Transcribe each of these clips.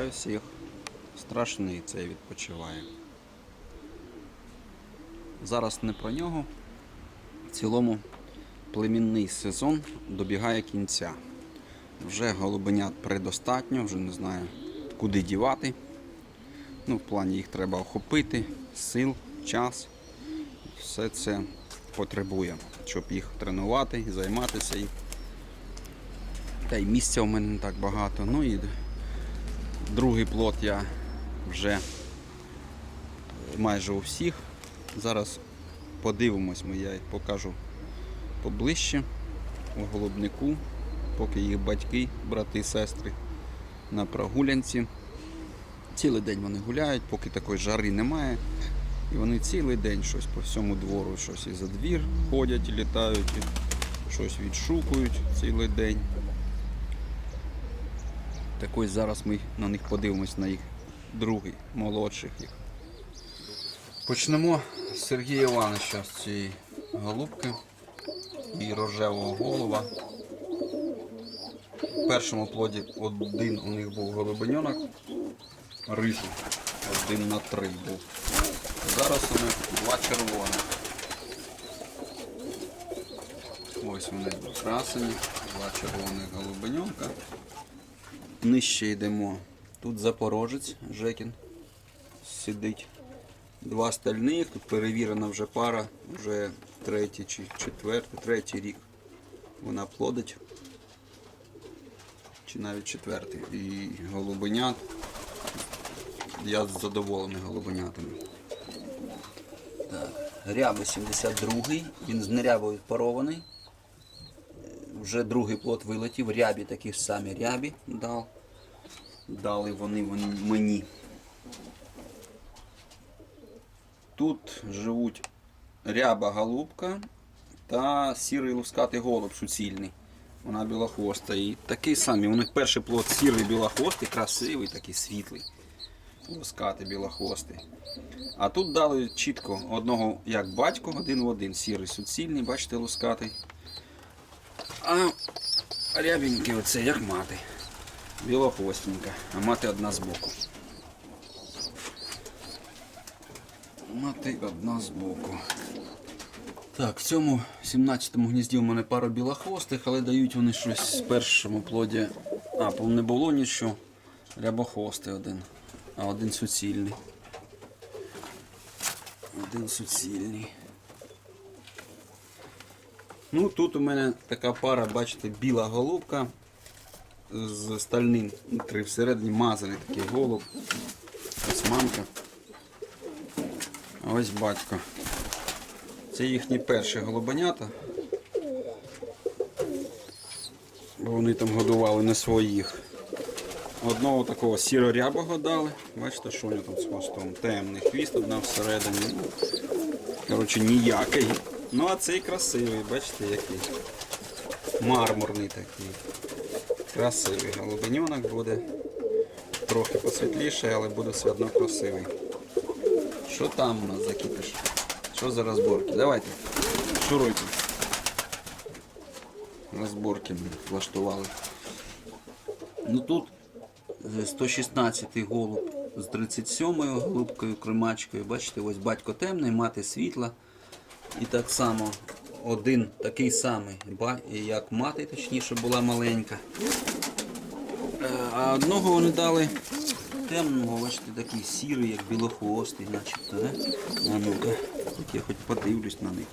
Вітаю всіх. Страшний цей відпочиває. Зараз не про нього. В цілому племінний сезон добігає кінця. Вже голубенят предостатньо, вже не знаю куди дівати. Ну, в плані їх треба охопити, сил, час. Все це потребує, щоб їх тренувати, займатися. Та й місця в мене не так багато. Ну і другий плод я вже майже у всіх. Зараз подивимось, ми я покажу поближче у голубнику, поки їх батьки, брати, і сестри на прогулянці. Цілий день вони гуляють, поки такої жари немає. І вони цілий день щось по всьому двору, щось і за двір ходять, літають, щось відшукують цілий день. Так ось зараз ми на них подивимось, на їх другий, молодших їх. Почнемо з Сергія Івановича з цієї голубки і рожевого голова. В першому плоді один у них був голубеньонок, рижий, один на три був. Зараз у них два червоних. Ось вони красені, два червоних голубеньонка. Нижче йдемо. Тут запорожець Жекін сидить. Два стальних, тут перевірена вже пара, вже третій чи четвертий, третій рік вона плодить. Чи навіть четвертий. І голубенят. Я задоволений голубенятами. Так. Ряби 72-й, він з нерябою парований. Вже другий плод вилетів, рябі такі ж самі рябі дав. Дали вони вон- мені. Тут живуть ряба голубка та сірий лускатий голуб суцільний. Вона білохвоста. І такий самий. У них перший плод сірий білохвостий, красивий, такий світлий. Лускатий білохвостий. А тут дали чітко одного як батько, один в один. Сірий суцільний, бачите, лускатий. А рябенький оце як мати. Білохвостенька, а мати одна збоку. Мати одна збоку. Так, в цьому 17-му гнізді у мене пара білохвостих, але дають вони щось в першому плоді. А, по не було нічого. Рябохвостий один, а один суцільний. Один суцільний. Ну, тут у мене така пара, бачите, біла голубка з стальним три всередині мазаний такий голуб. Ось мамка. Ось батько. Це їхні перші голубенята. Бо вони там годували не своїх. Одного такого сіро-рябого дали. Бачите, що у нього там з хвостом? Темний хвіст, одна всередині. Ну, Коротше, ніякий. Ну а цей красивий, бачите, який. Мармурний такий. Красивий голубеньонок буде. Трохи посвітліше, але буде все одно красивий. Що там у нас закипиш? Що за розборки? Давайте. Шуруйте. Розборки влаштували. Ну тут 116 голуб з 37-ю голубкою, кримачкою. Бачите, ось батько темний, мати світла. І так само один такий самий, ба- як мати, точніше, була маленька. Е, А одного вони дали темного, бачите, такий сірий, як білохвостий, начебто, да? А ну-ка, тут я хоч подивлюсь на них.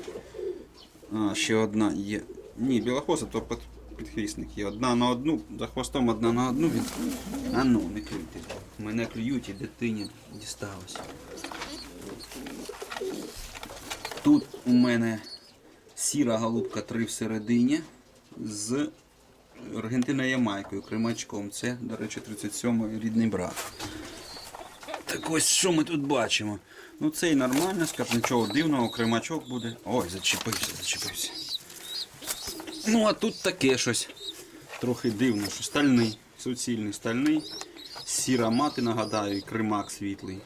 А, ще одна є. Ні, білохвоста, то під, підхвісник є. Одна на одну, за хвостом одна на одну. Він... А ну, не клюйте. Мене клюють і дитині дісталося. Тут у мене сіра голубка 3 всередині з Аргентина Ямайкою, кримачком. Це, до речі, 37-й рідний брат. Так ось що ми тут бачимо? Ну цей нормально, скажу, нічого дивного, кримачок буде. Ой, зачепився, зачепився. Ну а тут таке щось. Трохи дивно, що стальний, суцільний стальний. Сіра мати, нагадаю, і кримак світлий.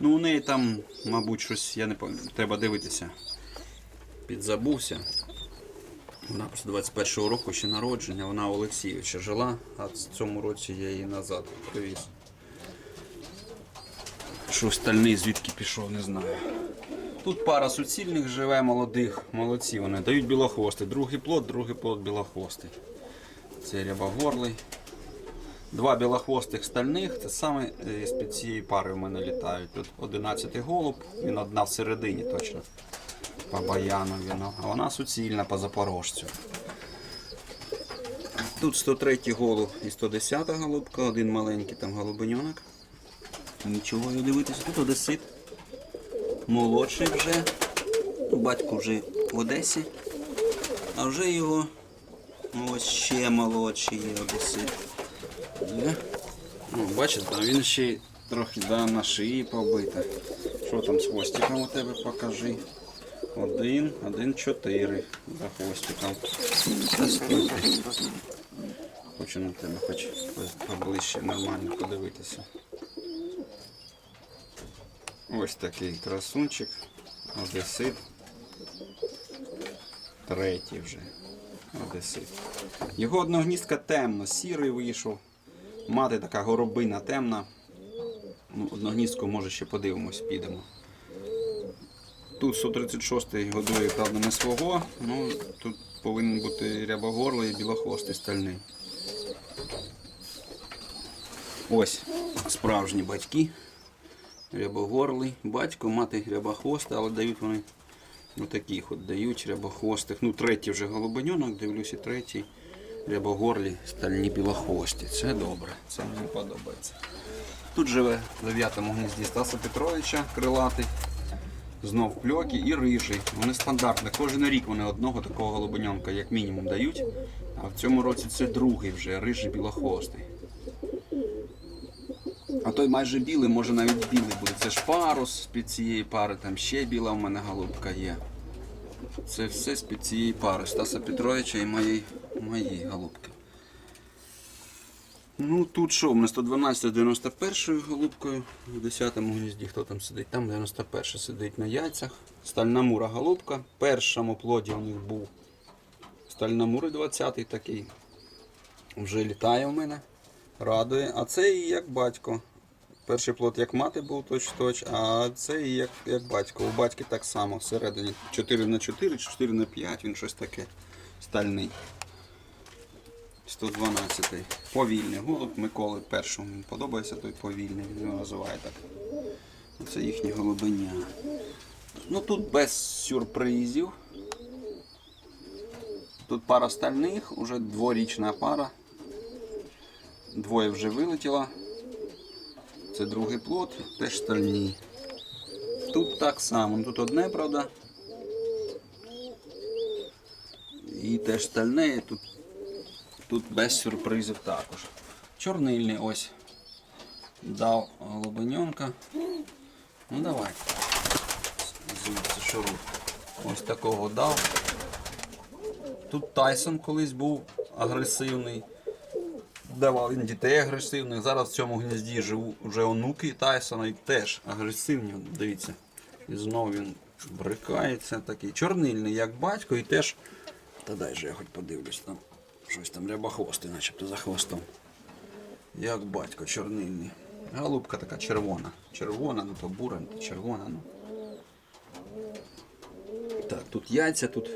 Ну у неї там, мабуть, щось, я не пам'ятаю, треба дивитися. Підзабувся. Вона просто 21-го року ще народження, вона Олексійовича жила, а в цьому році я її назад привіз. що стальний звідки пішов, не знаю. Тут пара суцільних живе, молодих, молодці вони. Дають білохвости. Другий плод, другий плод білохвостий. Це рябогорлий. Два білохвостих стальних, це саме е, з-під цієї пари в мене літають. Тут 11 голуб, він одна всередині точно. По баяну він, а вона суцільна по запорожцю. Тут 103 голуб і 110 голубка, один маленький там голубеньонок. Нічого не дивитися, тут одесит. Молодший вже. Батько вже в Одесі. А вже його ну, ось ще молодший є одесит. Є? Ну, бачите, там він ще трохи да, на шиї побита. Що там з хвостиком у тебе покажи? Один, один, чотири за хвостиком. Хочу на тебе хоч поближче нормально подивитися. Ось такий красунчик. Одесит. Третій вже. Одесит. Його одногніздка темно, сірий вийшов. Мати така горобина темна. Ну, одногніздку, може, ще подивимось, підемо. Тут 136 годує, правда, не свого. Ну, тут повинен бути рябогорлий і білохвостий стальний. Ось справжні батьки. Рябогорлий. Батько, мати рябохвоста, але дають вони отаких от дають рябохвостих. Ну, третій вже голубеньонок, дивлюся, третій. Рябогорлі, стальні білохвості. Це добре, це мені подобається. Тут живе в 9 гнізді Стаса Петровича, крилатий. Знов кльоки і рижий. Вони стандартні. Кожен рік вони одного такого голубеньонка як мінімум дають. А в цьому році це другий вже рижий білохвостий. А той майже білий, може навіть білий буде. Це ж парус з-під цієї пари, там ще біла в мене голубка є. Це все з-під цієї пари. Стаса Петровича і моєї, моєї голубки. Ну тут що, в мене 112 91 голубкою в 10 гнізді, хто там сидить? Там 91 сидить на яйцях. Стальна мура голубка. В першому плоді у них був стальна мура 20 такий. Вже літає в мене. Радує. А цей як батько. Перший плод як мати був точ-точ, а цей як, як батько. У батьки так само всередині 4 на 4 4 на 5 він щось таке стальний. 112 Повільний голуб Миколи першому. Він подобається той повільний, він його називає так. Це їхні голубиня. Ну тут без сюрпризів. Тут пара стальних, уже дворічна пара. Двоє вже вилетіло. Це другий плод, теж стальні. Тут так само, тут одне, правда. І теж стальне, і тут, тут без сюрпризів також. Чорнильний ось дав голубеньонка. Ну давай. Звідси шуруп. Ось такого дав. Тут Тайсон колись був агресивний. Давав він дітей агресивних. Зараз в цьому гнізді живуть вже онуки Тайсона і теж агресивні. Дивіться. І знову він брикається такий. Чорнильний, як батько, і теж. Та дай же я хоч подивлюсь там. Щось там рябохвостий, начебто за хвостом. Як батько, чорнильний. Голубка така червона. Червона, ну то бура, то червона. Ну. Так, тут яйця, тут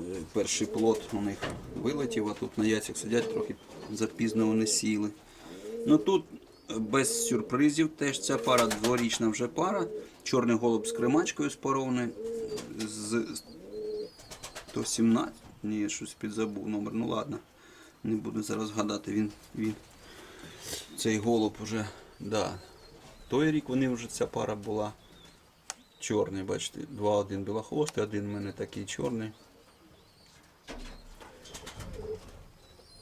Е, перший плод у них вилетів, а тут на яйцях сидять трохи запізно вони сіли. Ну тут е, без сюрпризів теж ця пара дворічна вже пара. Чорний голуб з кремачкою спарований з 117. Ні, щось підзабув номер. Ну ладно. Не буду зараз гадати. Він, він. Цей голуб вже. Да. Той рік вони вже ця пара була. Чорний, бачите, два-один білохвостий, один в мене такий чорний.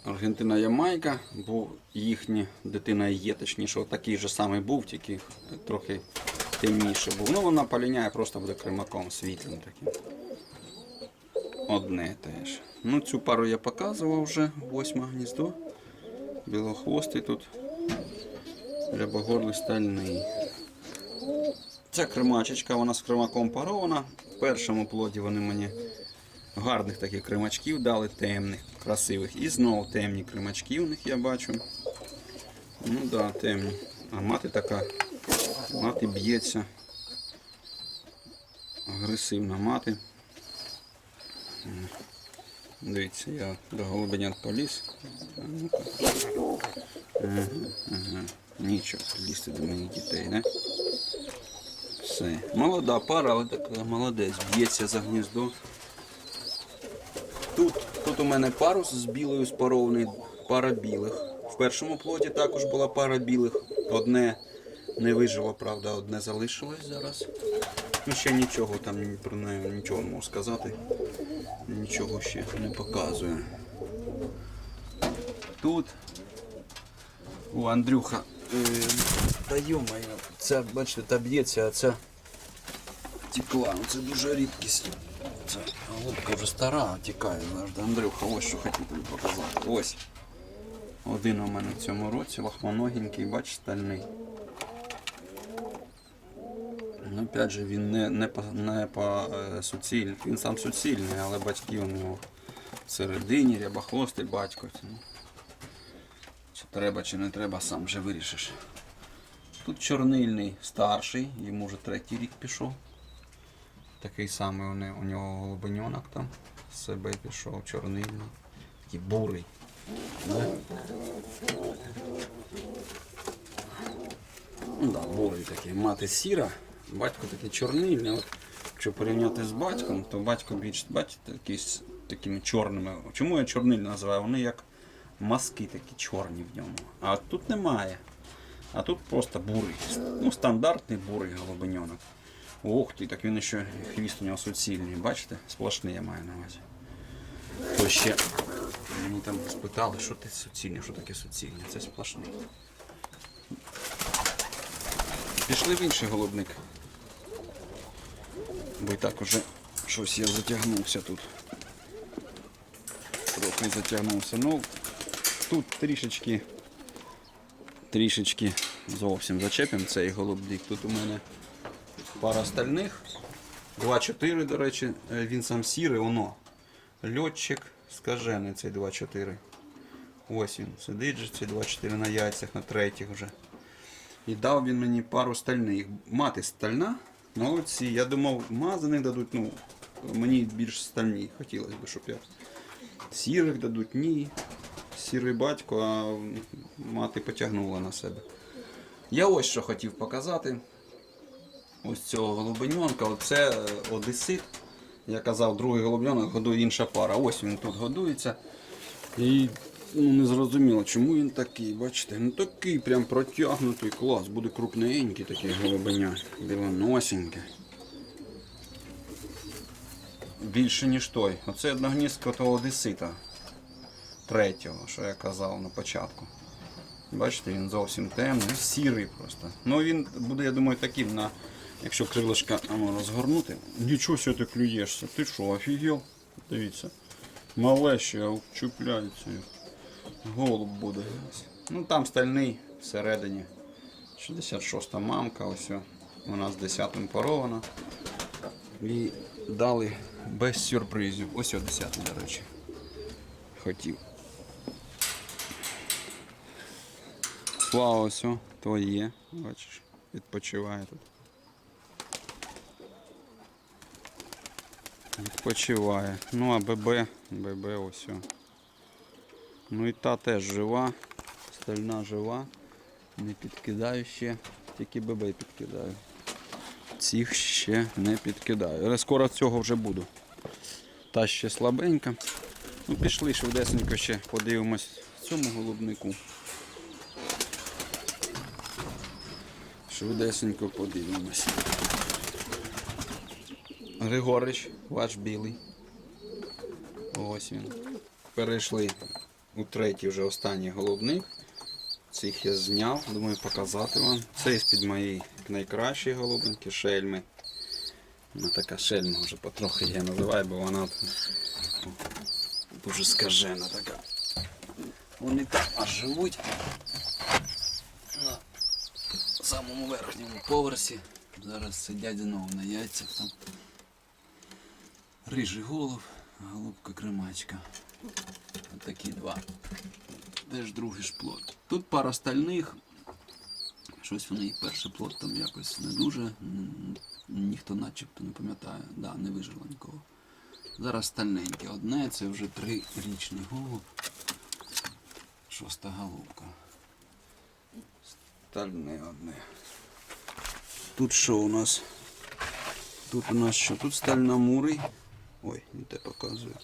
Аргентина Ямайка, бо їхня дитина є, точніше, такий же самий був, тільки трохи темніше був. Ну вона поліняє, просто буде кримаком світлим таким. Одне теж. Ну цю пару я показував вже, восьме гніздо. Білохвостий тут. Рябогорлий стальний. Ця кримачечка, вона з кримаком парована. В першому плоді вони мені гарних таких кримачків дали, темних, красивих. І знову темні кримачки у них я бачу. Ну так, да, темні. А мати така Мати б'ється. Агресивна мати. Дивіться, я до голубенят поліз. Ага, ага. Нічого, лізти до моїх дітей, не? Все. Молода пара, але така молодець. Б'ється за гніздо. Тут, тут у мене парус з білою спарований, пара білих. В першому плоті також була пара білих. Одне не вижило, правда, одне залишилось зараз. Ну ще нічого там про неї нічого не можу сказати. Нічого ще не показує. Тут у Андрюха. Е, та йомаю, ця, бачите, та б'ється, а ця текла. Ну, Це дуже рідкість. Це голубка вже стара, тікає завжди. Андрюха, ось що хотів тобі показати. Ось. Один у мене в цьому році, лохмоногенький, бач, стальний. Ну, опять же, він не, не по, не по е, суціль, він сам суцільний, але батьки у нього всередині, рябохвостий батько. Ну, Чи треба, чи не треба, сам вже вирішиш. Тут чорнильний старший, йому вже третій рік пішов. Такий самий у нього голубеньонок там з себе пішов, чорнильний, такий бурий. Да? Ну да, бурий такий. Мати сіра, батько такий чорнильний. От, якщо порівняти з батьком, то батько більш, бачите, з такими чорними. Чому я чорнильний називаю? Вони як маски такі чорні в ньому. А тут немає. А тут просто бурий. Ну, стандартний бурий голубеньонок. Ох ти, так він ще хвіст у нього суцільний, бачите? Сплошний я маю на увазі. То ще мені там спитали, що ти суцільне, що таке суцільне? Це сплошний. Пішли в інший голубник. Бо і так уже щось я затягнувся тут. Трохи затягнувся. Ну, тут трішечки, трішечки зовсім зачепимо цей голубник. Тут у мене пара стальних. 2-4, до речі, е, він сам сірий, воно. Льотчик скажений цей 2-4. Ось він сидить же цей 2-4 на яйцях, на третіх вже. І дав він мені пару стальних. Мати стальна. Молодці. Я думав, мазаних дадуть, ну, мені більш стальні хотілося б, щоб я. Сірих дадуть, ні. Сірий батько, а мати потягнула на себе. Я ось що хотів показати. Ось цього голубеньонка. Оце е, одесит. Я казав, другий голубеньонок годує інша пара. Ось він тут годується. І ну, не зрозуміло, чому він такий, бачите, ну такий прям протягнутий клас, буде крупненький такий голубеня, білоносенький. Більше ніж той. Оце одногніздко того одесита. Третього, що я казав на початку. Бачите, він зовсім темний, сірий просто. Ну він буде, я думаю, таким на. Якщо крилишка ну, розгорнути. Нічого ти клюєшся. Ти що, офігел? Дивіться. Мале ще вчупляється. Голуб буде. Ну там стальний всередині. 66-та мамка, ось вона з 10 порована. І дали без сюрпризів. Ось о 10, до речі. Хотів. Слава, ось твоє. Бачиш, відпочиває тут. Відпочиває. Ну а ББ, ББ ось. Ну і та теж жива, стальна жива. Не підкидаю ще, тільки ББ підкидаю. Цих ще не підкидаю. Але скоро цього вже буду. Та ще слабенька. Ну пішли швидесенько ще подивимось цьому голубнику. Швидесенько подивимось. Григорич, ваш білий. Ось він. Перейшли у третій вже останній голубник. Цих я зняв, думаю показати вам. Це з-під моєї найкращої голубинки, шельми. Вона така шельма вже потрохи я називаю, бо вона дуже скажена така. Вони там аж живуть на самому верхньому поверсі. Зараз сидять знову на яйцях там. Рижий голуб, голубка кремачка. Отакі два. Де ж другий плод? Тут пара стальних. Щось вони і перший плод там якось не дуже. Ніхто начебто не пам'ятає. Да, не вижило нікого. Зараз стальненьке. Одне, це вже трирічний голуб. Шоста голубка. Стальне одне. Тут що у нас? Тут у нас що? Тут стальномурий. Ой, не те показує.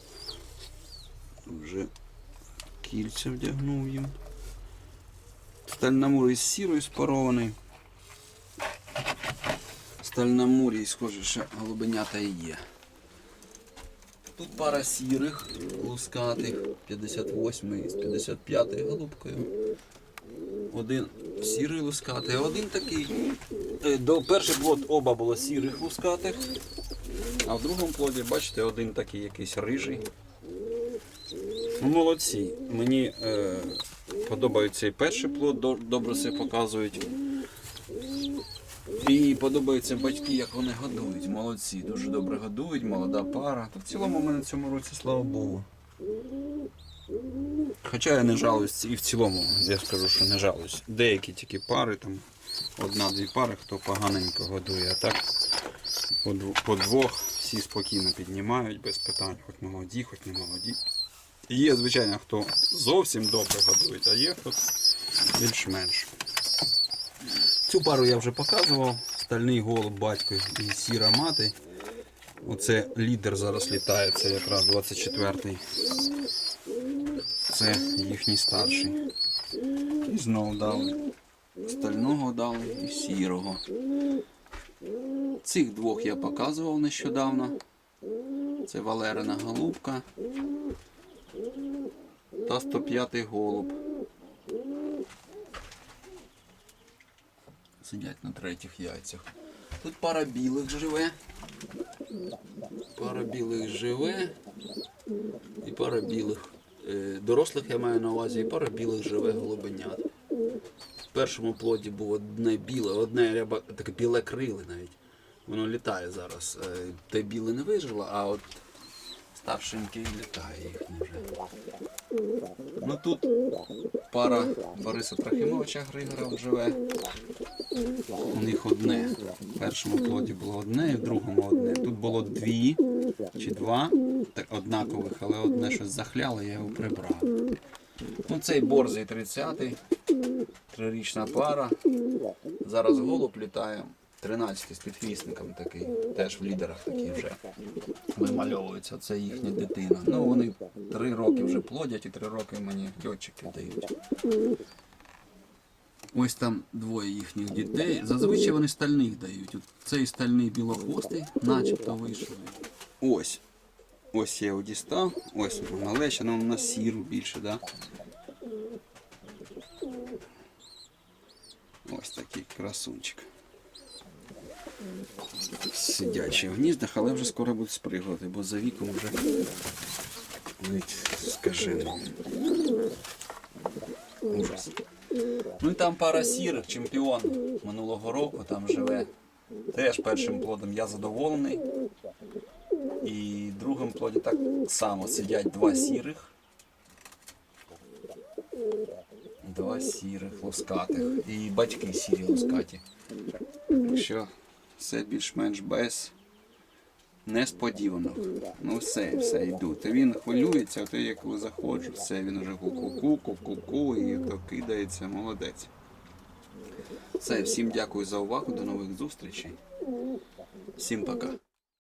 Вже кільця вдягнув їм. Стальномурий з сірою спарований. Стальномурій, схоже, що голубенята і є. Тут пара сірих лускатих, 58 з 55 голубкою. Один сірий лускатий, а один такий. Е, До перший плод оба було сірих лускатих, а в другому плоді, бачите, один такий якийсь рижий. Ну, молодці. Мені е, подобається і перший плод, добре себе показують. І подобаються батьки, як вони годують. Молодці, дуже добре годують, молода пара. Та в цілому в мене в цьому році, слава Богу. Хоча я не жалуюсь, і в цілому, я скажу, що не жалуюсь. Деякі тільки пари, там одна-дві пари, хто поганенько годує, а так по двох всі спокійно піднімають, без питань, хоч молоді, хоч не молоді. Є, звичайно, хто зовсім добре годує, а є хто більш-менш. Цю пару я вже показував. Стальний голуб батько і сіра мати. Оце лідер зараз літає, це якраз 24-й. Це їхній старший. І знову дали. Стального дали і сірого. Цих двох я показував нещодавно. Це Валерина голубка та 105-й голуб. Сидять на третіх яйцях. Тут пара білих живе. Пара білих живе. І пара білих. е, Дорослих я маю на увазі, і пара білих живе голубенят. В першому плоді було одне біле, одне ряба, таке біле криле навіть. Воно літає зараз. Е, Те біле не вижило, а от старшенький літає їхній вже. Ну тут пара Бориса Трохимовича Григора живе. У них одне. В першому плоді було одне, і в другому одне. Тут було дві чи два однакових, але одне щось захляло, я його прибрав. Ну, цей борзий 30-й, трирічна пара. Зараз голуб літає. 13 з підхвісником такий, теж в лідерах такі вже вимальовуються. Це їхня дитина. Ну вони три роки вже плодять і три роки мені льотчики дають. Ось там двоє їхніх дітей. Зазвичай вони стальних дають. От цей стальний білохвостий, начебто вийшов. Ось. Ось я його дістав. Ось малеща, ну на сіру більше, да? Ось такий красунчик. Сидячий в гніздах, але вже скоро будуть спригувати, бо за віком вже навіть скажи. Ужас. Ну і там пара сірих, чемпіон минулого року там живе. Теж першим плодом я задоволений. І другим плоді так само сидять два сірих. Два сірих лускатих. І батьки сірі лускаті. Так що все більш-менш без несподіванок. Ну все, все йду. Він хвилюється, то як заходжу, все, він уже ку-ку-ку, ку-ку-ку і то кидається, молодець. Все, всім дякую за увагу, до нових зустрічей. Всім пока.